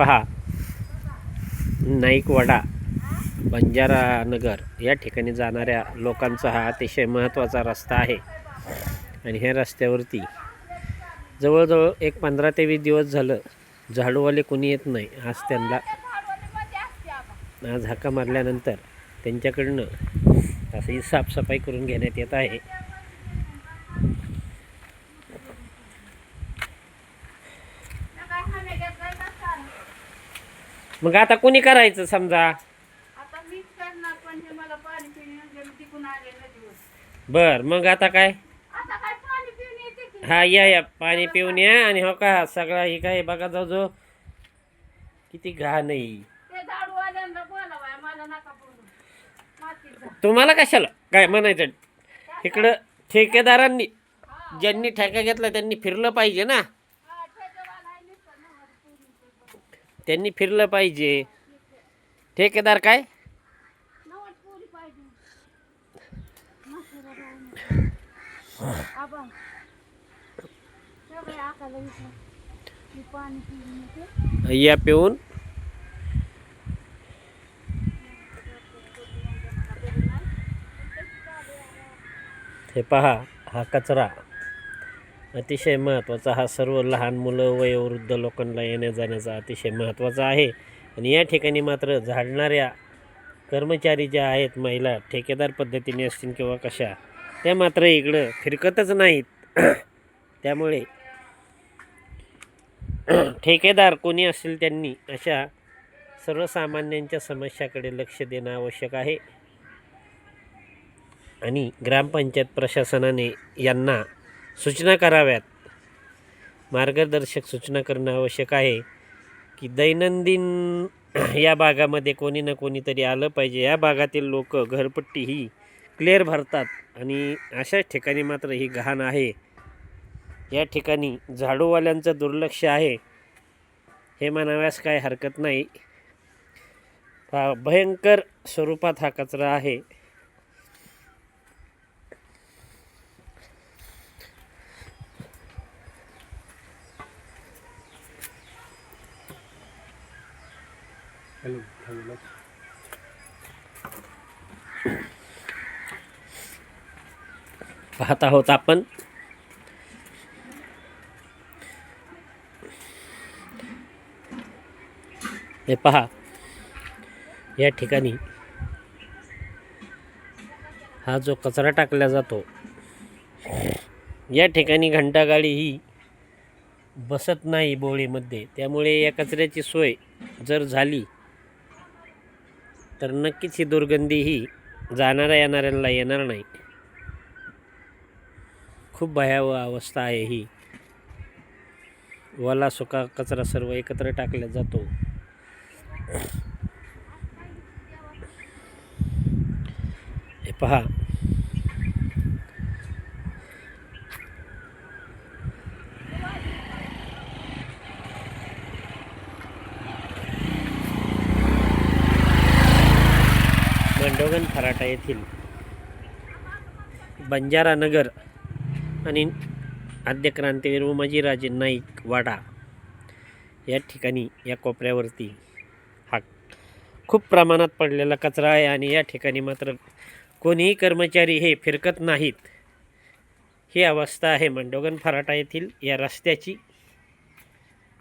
पहा. नाईकवाडा बंजारा नगर या ठिकाणी जाणाऱ्या लोकांचा हा अतिशय महत्त्वाचा रस्ता आहे. आणि ह्या रस्त्यावरती जवळजवळ एक पंधरा ते वीस दिवस झालं झाडूवाले कोणी येत नाही आज त्यांना आज हाका मारल्यानंतर त्यांच्याकडनं तसंही साफसफाई करून घेण्यात येत आहे. मग आता कोणी करायचं समजा? आता मीच करणार पण हे मला पाणी पिणे म्हणजे मी तिकून आले नदीवर. बर मग आता काय? आता काय पाणी पिऊन येते की? हा या या पाणी पिऊन या आणि हो का सगळा हे काय बघा जाऊ जो किती घाण नाही ते झाडूवाल्यांना बोलावाय मला नका बोलू. मातीत जा. तुम्हाला कशाला? काय म्हणायचं? इकडं ठेकेदारांनी ज्यांनी ठेका घेतला त्यांनी फिरलं पाहिजे ना. त्यांनी फिरलं पाहिजे. ठेकेदार काय? या पिऊन. हे पहा हा कचरा. अतिशय महत्त्वाचा हा सर्व लहान मुलं वयोवृद्ध लोकांना येण्या जाण्याचा अतिशय महत्त्वाचा आहे. आणि या ठिकाणी मात्र झाडणाऱ्या कर्मचारी ज्या आहेत महिला ठेकेदार पद्धतीने असतील किंवा कशा त्या मात्र इकडं फिरकतच नाहीत. त्यामुळे ठेकेदार कोणी असेल त्यांनी अशा सर्वसामान्यांच्या समस्याकडे लक्ष देणं आवश्यक आहे. आणि ग्रामपंचायत प्रशासनाने यांना सूचना कराव्यात. मार्गदर्शक सूचना करणं आवश्यक आहे की दैनंदिन या भागामध्ये कोणी ना कोणीतरी आलं पाहिजे. या भागातील लोक घरपट्टी ही क्लिअर भरतात आणि अशाच ठिकाणी मात्र ही घाण आहे. या ठिकाणी झाडूवाल्यांचं दुर्लक्ष आहे. हे म्हणाव्यास काय हरकत नाही. हा भयंकर स्वरूपात हा कचरा आहे. पाहत आहोत आपण. हे पहा या ठिकाणी हा जो कचरा टाकला जातो या ठिकाणी घंटागाडी ही बसत नाही बोळीमध्ये. त्यामुळे या कचऱ्याची सोय जर झाली तर नक्कीच ही दुर्गंधी ही जाणाऱ्या येणाऱ्यांना येणार नाही. खूप भयावह अवस्था आहे ही. वला सुका कचरा सर्व एकत्र टाकला जातो. हे पहा मंडोगन फराटा येथील बंजारा नगर आणि आद्य क्रांतीवीर उमाजीराजे नाईक वाडा या ठिकाणी या कोपऱ्यावरती हा खूप प्रमाणात पडलेला कचरा आहे आणि या ठिकाणी मात्र कोणीही कर्मचारी हे फिरकत नाहीत. ही अवस्था आहे मंडोगन फराटा येथील या रस्त्याची.